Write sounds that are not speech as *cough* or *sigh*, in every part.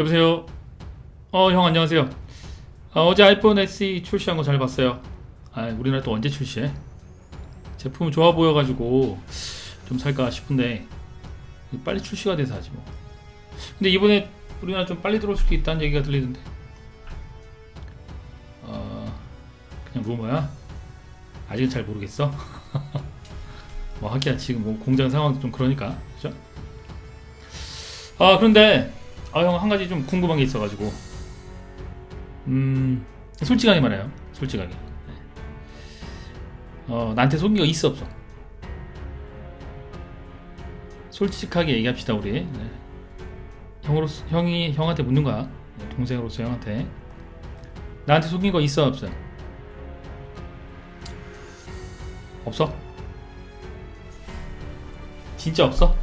여보세요. 어, 형 안녕하세요. 아, 어제 아이폰 SE 출시한 거 잘 봤어요. 아, 우리나라 또 언제 출시해? 제품이 좋아 보여가지고 좀 살까 싶은데 빨리 출시가 돼서 하지 뭐. 근데 이번에 우리나라 좀 빨리 들어올 수도 있다는 얘기가 들리던데. 어, 그냥 루머야? 아직은 잘 모르겠어. *laughs* 뭐 하기야 지금 뭐 공장 상황도 좀 그러니까 그죠? 아 그런데 아 형 한 가지 좀 궁금한 게 있어가지고. 음 솔직하게 말해요. 솔직하게. 네. 어 나한테 속인 거 있어 없어? 솔직하게 얘기합시다 우리. 네. 형으로서 형이 형한테 묻는 거야. 네, 동생으로서 형한테. 나한테 속인 거 있어 없어? 없어? 진짜 없어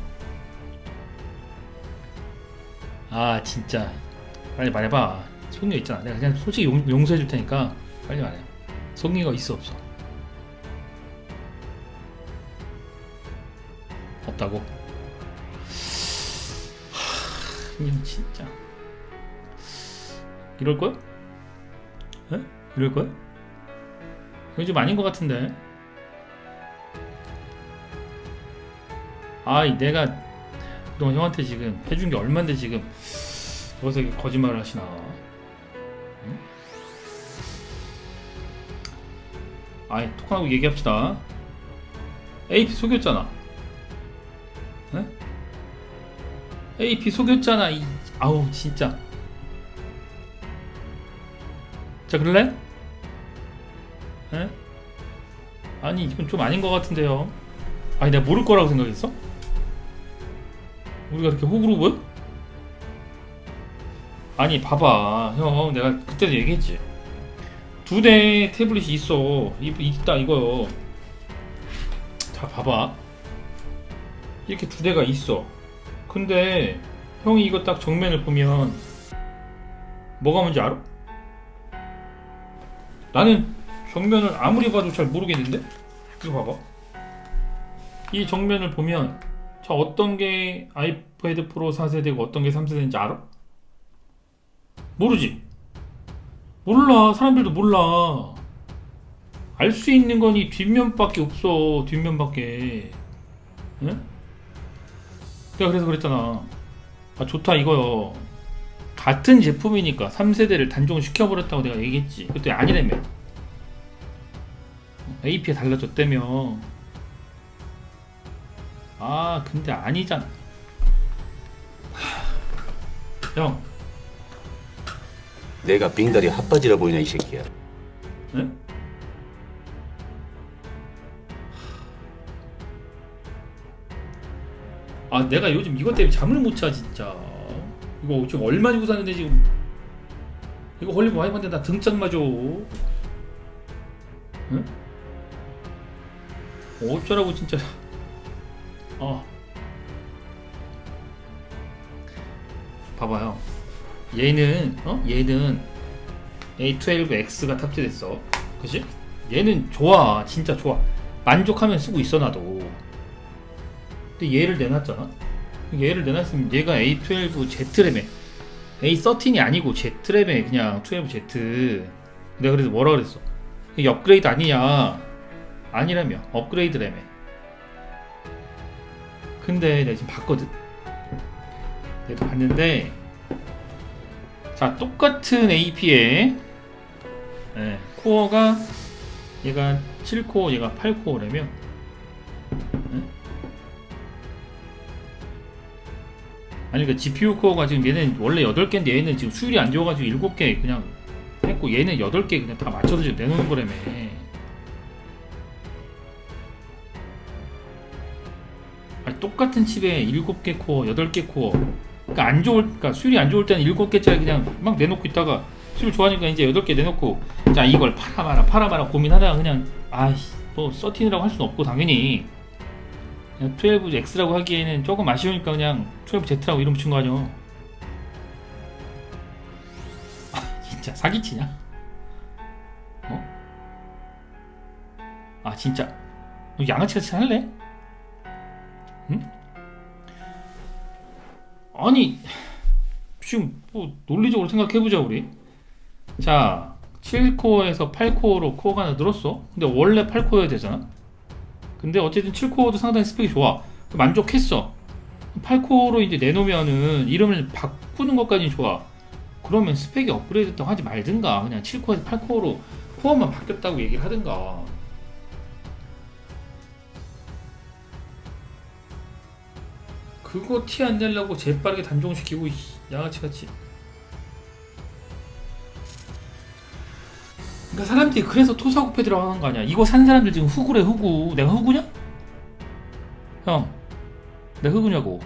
아 진짜. 빨리 말해봐. 거 있잖아. 내가 그냥 솔직히 용, 용서해 줄 테니까 빨리 말해. 거 있어 없어? 없다고? 하, 이건 진짜. 이럴 거야? 에? 이럴 거야? 이거 좀 아닌 것 같은데. 아이 내가 그동안 형한테 지금 해준 게 얼만데 지금 여기서 거짓말을 하시나 응? 아이 톡하고 얘기합시다 AP 속였잖아 에? AP 속였잖아 이 아우 진짜 자 그럴래? 에? 아니 이건 좀 아닌 것 같은데요 아니 내가 모를 거라고 생각했어? 우리가 그렇게 호구로 보여? 아니 봐봐. 형 내가 그때도 얘기했지. 두 대 태블릿이 있어. 이, 있다 이거요. 자 봐봐. 이렇게 두 대가 있어. 근데 형이 이거 딱 정면을 보면 뭐가 뭔지 알아? 나는 정면을 아무리 봐도 잘 모르겠는데? 이거 봐봐. 이 정면을 보면 자 어떤 게 아이패드 프로 4세대고 어떤 게 3세대인지 알아? 모르지? 몰라. 사람들도 몰라. 알 수 있는 건 이 뒷면밖에 없어 뒷면밖에. 응? 내가 그래서 그랬잖아. 아 좋다 이거요. 같은 제품이니까 3세대를 단종시켜버렸다고 내가 얘기했지. 그때 아니라며. AP가 달라졌다며 아 근데 아니잖아. 하, 형. 내가 빙다리 핫바지라 보이냐 이 새끼야. 네? 아 내가 요즘 이것 때문에 잠을 못 자 진짜. 이거 지금 얼마 주고 샀는데 지금? 이거 걸리면 와이프한테 나 등짝 맞아. 응? 어쩌라고 진짜 아 봐봐요. 얘는 어? 얘는 A12X가 탑재됐어. 그지? 얘는 좋아. 진짜 좋아. 만족하면 쓰고 있어 나도. 근데 얘를 내놨잖아. 얘를 내놨으면 얘가 A12 Z램에 A13이 아니고 Z램에 그냥 12Z 내가 그래서 뭐라 그랬어? 업그레이드 아니냐 아니라며. 업그레이드램에 근데 내가 지금 봤거든 내가 봤는데 자 똑같은 AP에 예, 코어가 얘가 7코어 얘가 8코어라며 예? 아니 그 GPU 코어가 지금 얘는 원래 8개인데 얘는 지금 수율이 안 좋아가지고 7개 그냥 했고 얘는 8개 그냥 다 맞춰서 지금 내놓는 거라며 아니 똑같은 칩에 7개 코어 8개 코어 그러니까 안 좋을 그러니까 수율이 안 좋을 때는 7개짜리 그냥 막 내놓고 있다가 수율 좋아지니까 이제 8개 내놓고 자 이걸 팔아 마라 팔아 마라 고민하다가 그냥 아이씨 뭐 서틴이라고 할 수는 없고 당연히 그냥 12X라고 하기에는 조금 아쉬우니까 그냥 12Z라고 이름 붙인 거 아니야 아 진짜 사기치냐? 어? 아 진짜 너 양아치같이 할래? 응? 아니 지금 뭐 논리적으로 생각해보자 우리. 자 7코어에서 8코어로 코어가 하나 늘었어. 근데 원래 8코어여야 되잖아. 근데 어쨌든 7코어도 상당히 스펙이 좋아. 만족했어. 8코어로 이제 내놓으면은 이름을 바꾸는 것까지 좋아. 그러면 스펙이 업그레이드 됐다고 하지 말든가. 그냥 7코어에서 8코어로 코어만 바뀌었다고 얘기를 하든가 그거 티 안 내려고 재빠르게 단종시키고 양아치같이 그러니까 사람들이 그래서 토사구패 들어가는 거 아니야 이거 산 사람들 지금 후구래 후구 내가 후구냐? 형 내가 후구냐고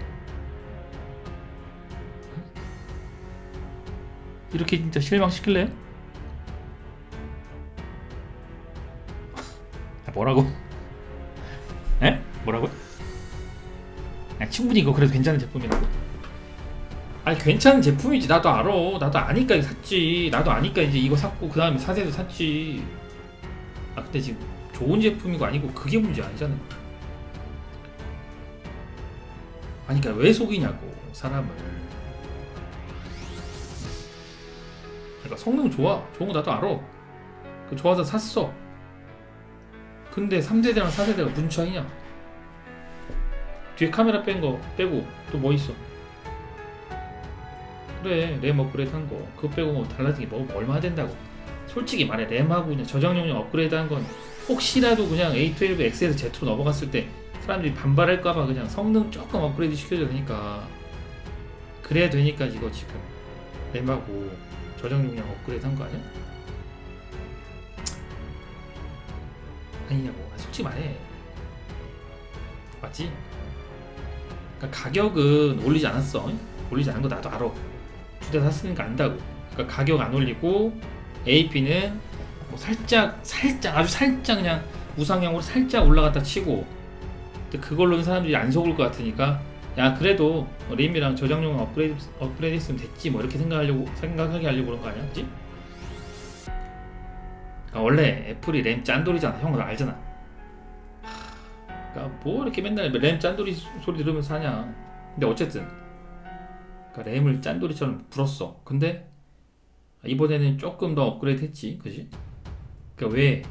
이렇게 진짜 실망시킬래? *laughs* 아, 뭐라고? *laughs* 에? 뭐라고요? 아, 충분히 이거 그래도 괜찮은 제품이라고? 아니 괜찮은 제품이지. 나도 알아. 나도 아니까 이거 샀지. 나도 아니까 이제 이거 샀고 그 다음에 사세도 샀지. 아 근데 지금 좋은 제품이고 아니고 그게 문제 아니잖아. 아니 그니까 왜 속이냐고 사람을. 그러니까 성능 좋아. 좋은 거 나도 알아. 그 좋아서 샀어. 근데 3세대랑 4세대가 무슨 차이냐 뒤에 카메라 뺀 거 빼고 또 뭐 있어? 그래 램 업그레이드 한 거. 그거 빼고 뭐 달라진 게 뭐 얼마 된다고. 솔직히 말해 램하고 그냥 저장 용량 업그레이드 한 건 혹시라도 그냥 A12X에서 Z로 넘어갔을 때 사람들이 반발할까봐 그냥 성능 조금 업그레이드 시켜줘야 되니까. 그래야 되니까 이거 지금 램하고 저장 용량 업그레이드 한 거 아니야? 아니냐고. 솔직히 말해. 맞지? 그러니까 가격은 올리지 않았어. 올리지 않은 거 나도 알아. 두대 샀으니까 안다고. 그러니까 가격 안 올리고 AP는 뭐 살짝 살짝 아주 살짝 그냥 우상향으로 살짝 올라갔다 치고. 근데 그걸로는 사람들이 안 속을 것 같으니까 야 그래도 램이랑 저장용 업그레이드 업그레이드 했으면 됐지. 뭐 이렇게 생각하려고 생각하게 하려고 그런 거 아니야, 그지? 그러니까 원래 애플이 램 짠돌이잖아, 형 그거 알잖아. 하, 그러니까 뭐 이렇게 맨날 램 짠돌이 소리 들으면서 하냐. 근데 어쨌든 그러니까 램을 짠돌이처럼 불었어. 근데 이번에는 조금 더 업그레이드 했지, 그지? 그러니까 왜?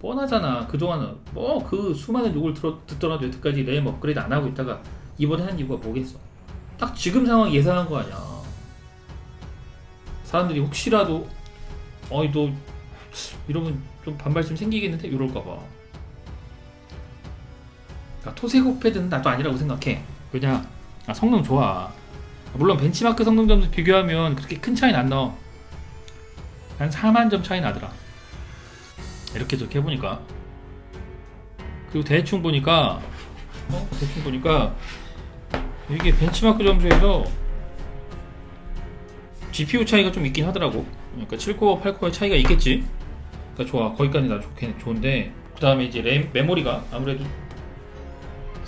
뻔하잖아. 그동안은 뭐 그 수많은 욕을 들어, 듣더라도 여태까지 램 업그레이드 안 하고 있다가 이번에 한 이유가 뭐겠어? 딱 지금 상황 예상한 거 아니야. 사람들이 혹시라도 어이 너 이러면 좀 반발심 생기겠는데 이럴까봐. 그러니까 토세고 패드는 나도 아니라고 생각해. 왜냐? 아, 성능 좋아. 물론 벤치마크 성능 점수 비교하면 그렇게 큰 차이는 안 나. 한 4만 점 차이 나더라. 이렇게 저렇게 해보니까 그리고 대충 보니까 어? 대충 보니까 이게 벤치마크 점수에서 GPU 차이가 좀 있긴 하더라고 그러니까 7코어 8코어의 차이가 있겠지 그러니까 좋아 거기까지 나 좋긴 좋은데 그 다음에 이제 램, 메모리가 아무래도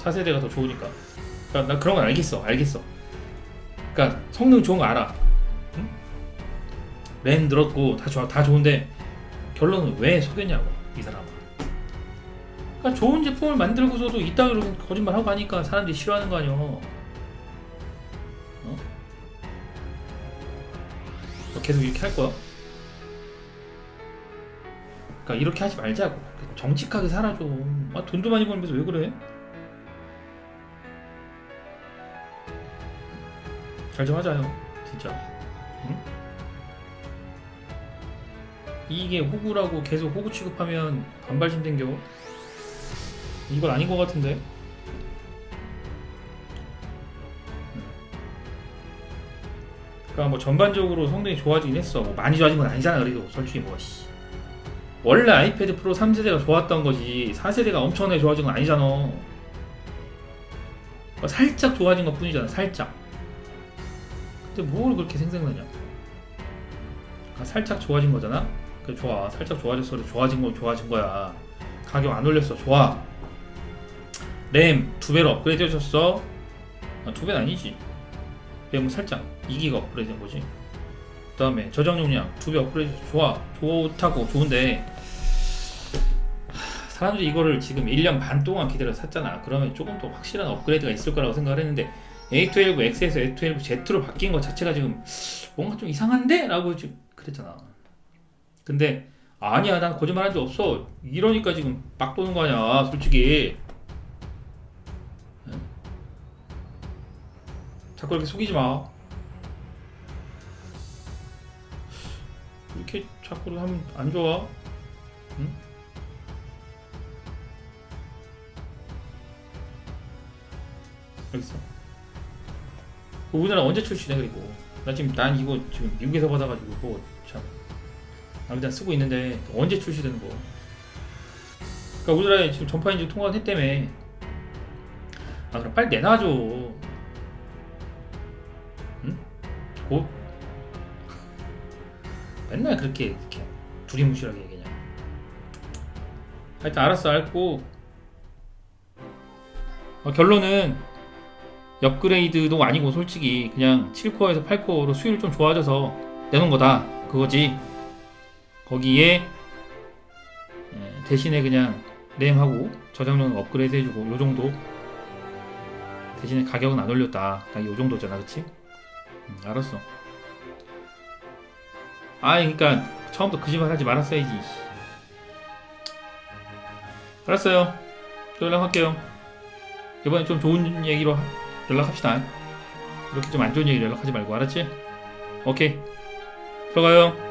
4세대가 더 좋으니까 그러니까 나 그런 건 알겠어 알겠어 그러니까 성능 좋은 거 알아 응? 램 늘었고 다 좋아 다 좋은데 결론은 왜 속였냐고 이 사람은 그러니까 좋은 제품을 만들고서도 이따위로 거짓말 하고 가니까 사람들이 싫어하는 거 아니야 어? 너 계속 이렇게 할 거야? 그러니까 이렇게 하지 말자고 정직하게 살아 좀 아, 돈도 많이 버는면서 왜 그래? 잘 좀 하자요 진짜 응? 이게 호구라고 계속 호구 취급하면 반발심 생겨. 이건 아닌 것 같은데. 그러니까 뭐 전반적으로 성능이 좋아지긴 했어. 뭐 많이 좋아진 건 아니잖아. 그래도 솔직히 뭐 씨. 원래 아이패드 프로 3세대가 좋았던 거지 4세대가 엄청나게 좋아진 건 아니잖아. 그러니까 살짝 좋아진 것 뿐이잖아. 살짝. 근데 뭘 그렇게 생생하냐? 그러니까 살짝 좋아진 거잖아. 그래 좋아. 살짝 좋아졌어. 그래 좋아진 거 좋아진 거야. 가격 안 올렸어. 좋아. 램 두 배로 업그레이드 해줬어. 아, 두 배는 아니지. 램은 살짝 2기가 업그레이드 된 거지. 그 다음에 저장 용량 두 배 업그레이드 좋아. 좋다고. 좋은데. 하, 사람들이 이거를 지금 1년 반 동안 기다려 샀잖아. 그러면 조금 더 확실한 업그레이드가 있을 거라고 생각을 했는데 A12X에서 A12Z로 바뀐 것 자체가 지금 뭔가 좀 이상한데? 라고 지금 그랬잖아. 근데 아니야 난 거짓말 한 적 없어. 이러니까 지금 막 도는 거 아니야 솔직히. 응? 자꾸 이렇게 속이지 마. 이렇게 자꾸 하면 안 좋아. 응? 알겠어. 그 우리나라 언제 출시돼 그리고 나 지금 난 이거 지금 미국에서 받아가지고 뭐참 당장 쓰고 있는데 언제 출시되는 거? 그러니까 우리나라에 지금 전파인지 통과가 했다며. 아 그럼 빨리 내놔줘. 응? 곧? *laughs* 맨날 그렇게 이렇게 두리뭉실하게 얘기냐. 하여튼 알았어 알고. 어, 결론은 업그레이드도 아니고 솔직히 그냥 7코어에서 8코어로 수율 좀 좋아져서 내놓은 거다. 그거지. 거기에 에, 대신에 그냥 램하고 저장용 업그레이드 해주고 요 정도. 대신에 가격은 안 올렸다. 딱요 정도잖아 그치? 음, 알았어. 아 그니까 처음부터 그 집안 하지 말았어야지 알았어요. 또 연락할게요. 이번엔 좀 좋은 얘기로 하- 연락합시다. 이렇게 좀 안 좋은 얘기 연락하지 말고 알았지? 오케이. 들어가요.